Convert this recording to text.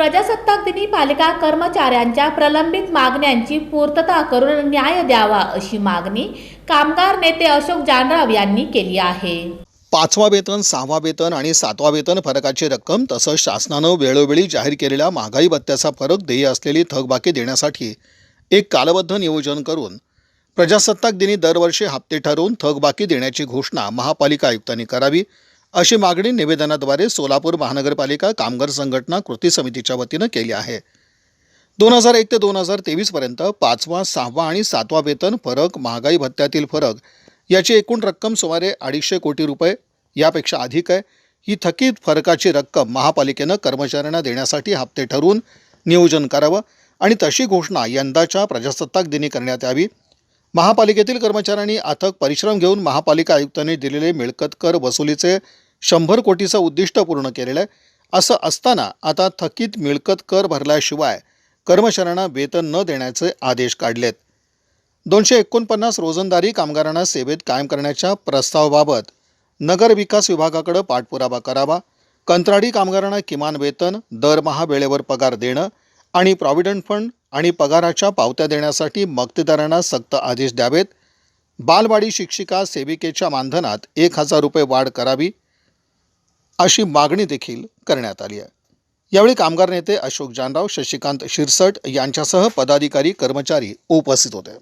प्रजासत्ताक दिनी पालिका कर्मचाऱ्यांच्या प्रलंबित मागण्यांची पूर्तता करून न्याय द्यावा अशी मागणी कामगार नेते अशोक जानराव यांनी केली आहे. पाचवा वेतन सहावा वेतन आणि सातवा वेतन फरकाची रक्कम तसंच शासनानं वेळोवेळी जाहीर केलेल्या महागाई भत्त्याचा फरक देय असलेली थकबाकी देण्यासाठी एक कालबद्ध नियोजन करून प्रजासत्ताक दिनी दरवर्षी हप्ते ठरवून थकबाकी देण्याची घोषणा महापालिका आयुक्तांनी करावी. अशी मागणी निवेदनाद्वारे सोलापूर महानगरपालिका कामगार संघटना कृती समितीच्या वतीनं केली आहे. दोन हजार एक ते दोन हजार तेवीसपर्यंत पाचवा सहावा आणि सातवा वेतन फरक महागाई भत्त्यातील फरक याची एकूण रक्कम सुमारे अडीचशे कोटी रुपये यापेक्षा अधिक आहे. ही थकीत फरकाची रक्कम महापालिकेनं कर्मचाऱ्यांना देण्यासाठी हप्ते ठरवून नियोजन करावं आणि तशी घोषणा यंदाच्या प्रजासत्ताक दिनी करण्यात यावी. महापालिकेतील कर्मचाऱ्यांनी अथक परिश्रम घेऊन महापालिका आयुक्तांनी दिलेले मिळकत कर वसुलीचे शंभर कोटीचं उद्दिष्ट पूर्ण केलेलं आहे. असं असताना आता थकीत मिळकत कर भरल्याशिवाय कर्मचाऱ्यांना वेतन न देण्याचे आदेश काढलेत. दोनशे एकोणपन्नास रोजंदारी कामगारांना सेवेत कायम करण्याच्या प्रस्तावाबाबत नगर विकास विभागाकडे पाठपुरावा करावा कंत्राटी कामगारांना किमान वेतन दरमहा वेळेवर पगार देणं आणि प्रॉव्हिडंट फंड आणि पगाराच्या पावत्या देण्यासाठी मक्तेदारांना सक्त आदेश द्यावेत. बालवाडी शिक्षिका सेविकेच्या मानधनात एक हजार रुपये वाढ करावी अशी मागणी देखील करण्यात आली आहे. यावेळी कामगार नेते अशोक जानराव शशिकांत शिरसट यांच्यासह पदाधिकारी कर्मचारी उपस्थित होते.